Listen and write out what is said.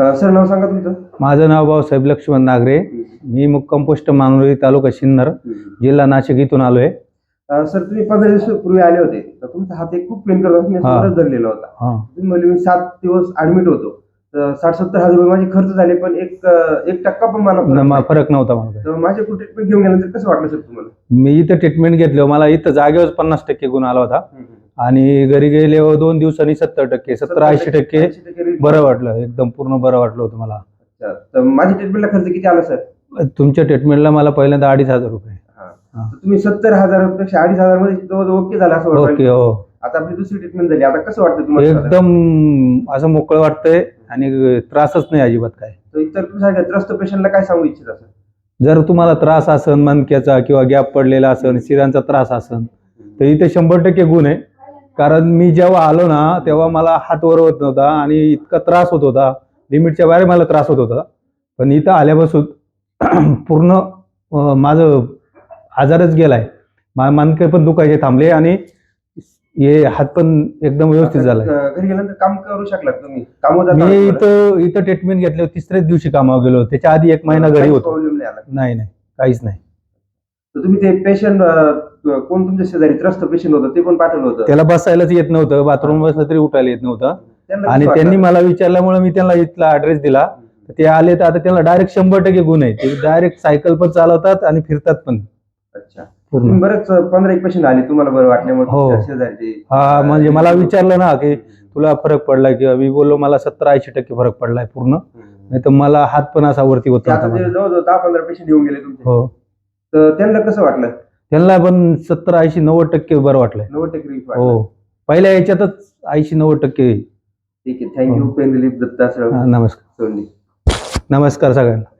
Sir नाव सांगा तुमचं. माझं नाव भाऊसाहेब लक्ष्मण नागरे. मी मुक्काम पोस्ट मानोरी तालुका सिन्नर जिल्हा नाशिक इथून आलोय. अ, सर तुम्ही पंधरा दिवस पूर्वी आले होते. तर तुमचा हात एक खूप पेन करत होता, धरलेला होता. तुम्ही म्हणले मी सात दिवस ऍडमिट होतो. तर साठ सत्तर हजार रुपये माझे खर्च झाले पण एक एक टक्का पण मला फरक नव्हता मला माझे ट्रीटमेंट घेऊन गेल्यानंतर कसं वाटलं सर तुम्हाला? मी इथं ट्रीटमेंट घेतलं. मला इथं जागेवर पन्नास टक्के गुण आला होता. आणि घरी गेल्यावर दोन दिवसांनी सत्तर टक्के सत्तर ऐंशी टक्के 80% relief. बरं वाटलं एकदम पूर्ण बरं वाटलं होतं मला अच्छा. तर माझ्या ट्रीटमेंटला खर्च किती आला सर तुमच्या ट्रीटमेंटला मला पहिल्यांदा अडीच हजार रुपये हा. हा. तुम्ही सत्तर हजारापेक्षा अडीच हजारमध्ये ओके झाला असं वाटतं ओके हो आता आपली दुसरी ट्रीटमेंट झाली आता कसं वाटतं तुम्हाला एकदम असं मोकळं वाटतंय आणि त्रासच नाही अजिबात काय तर इतर तुमच्या त्रस्त पेशंटला काय सांगू इच्छित सर जर तुम्हाला त्रास असन मणक्याचा किंवा गॅप पडलेला असन शिरांचा त्रास असन तर इथे शंभर टक्के गुण आहे कारण मी जेव्हा आलो ना तेव्हा मला हात वर होत नव्हता आणि इतका त्रास होत होता. लिमिटच्या बाहेर मला त्रास होत होता. पण इथं आल्यापासून पूर्ण माझं आजारच गेलाय. मा मानके पण दुखायचे थांबले आणि हे हात पण एकदम व्यवस्थित झालाय. अ, घरी गेल्यानंतर काम करू शकलात तुम्ही? मी इथं इथं ट्रीटमेंट घेतल्यावर तिसऱ्याच दिवशी कामावर गेलो त्याच्या आधी एक महिना घरी होतो. नाही नाही काहीच नाही. तुम्ही ते पेशंट कोण तुमच्या शेजारी त्रस्त पेशंट होतं ते पण पाठवलं होतं. त्याला बसायलाच येत नव्हतं बाथरूम बसलं तरी उठायला येत नव्हतं. त्यांना आणि कसं त्यांनी? मला विचारल्यामुळे मी त्यांना इथला ऍड्रेस दिला. ते आले तर आता त्यांना डायरेक्ट शंभर टक्के गुण आहे ते डायरेक्ट सायकल पण चालवतात आणि फिरतात पण. अच्छा. पूर्ण. बरेच पंधरा एक पेशंट आले तुम्हाला बरं वाटल्यामुळे हो. तुमच्या शेजारचे हा म्हणजे मला विचारलं ना की तुला फरक पडलाय किंवा मी बोललो मला सत्तर ऐंशी टक्के फरक पडलाय पूर्ण. नाही तर मला हात पण असा वरती होत ते आता नव्हता जे माझा. जवळजवळ दहा पंधरा पेशंट येऊन गेले तुमचे. हो. तर त्यांना कसं वाटलं? त्यांना पण सत्तर ऐंशी नव्वद टक्के बरं वाटलंय. नव्वद टक्के relief वाटलं. हो. पहिल्या याच्यातच ऐंशी नव्वद टक्के ठीक आहे. Thank you pain relief Datta sir. हा, नमस्कार. नमस्कार सगळ्यांना.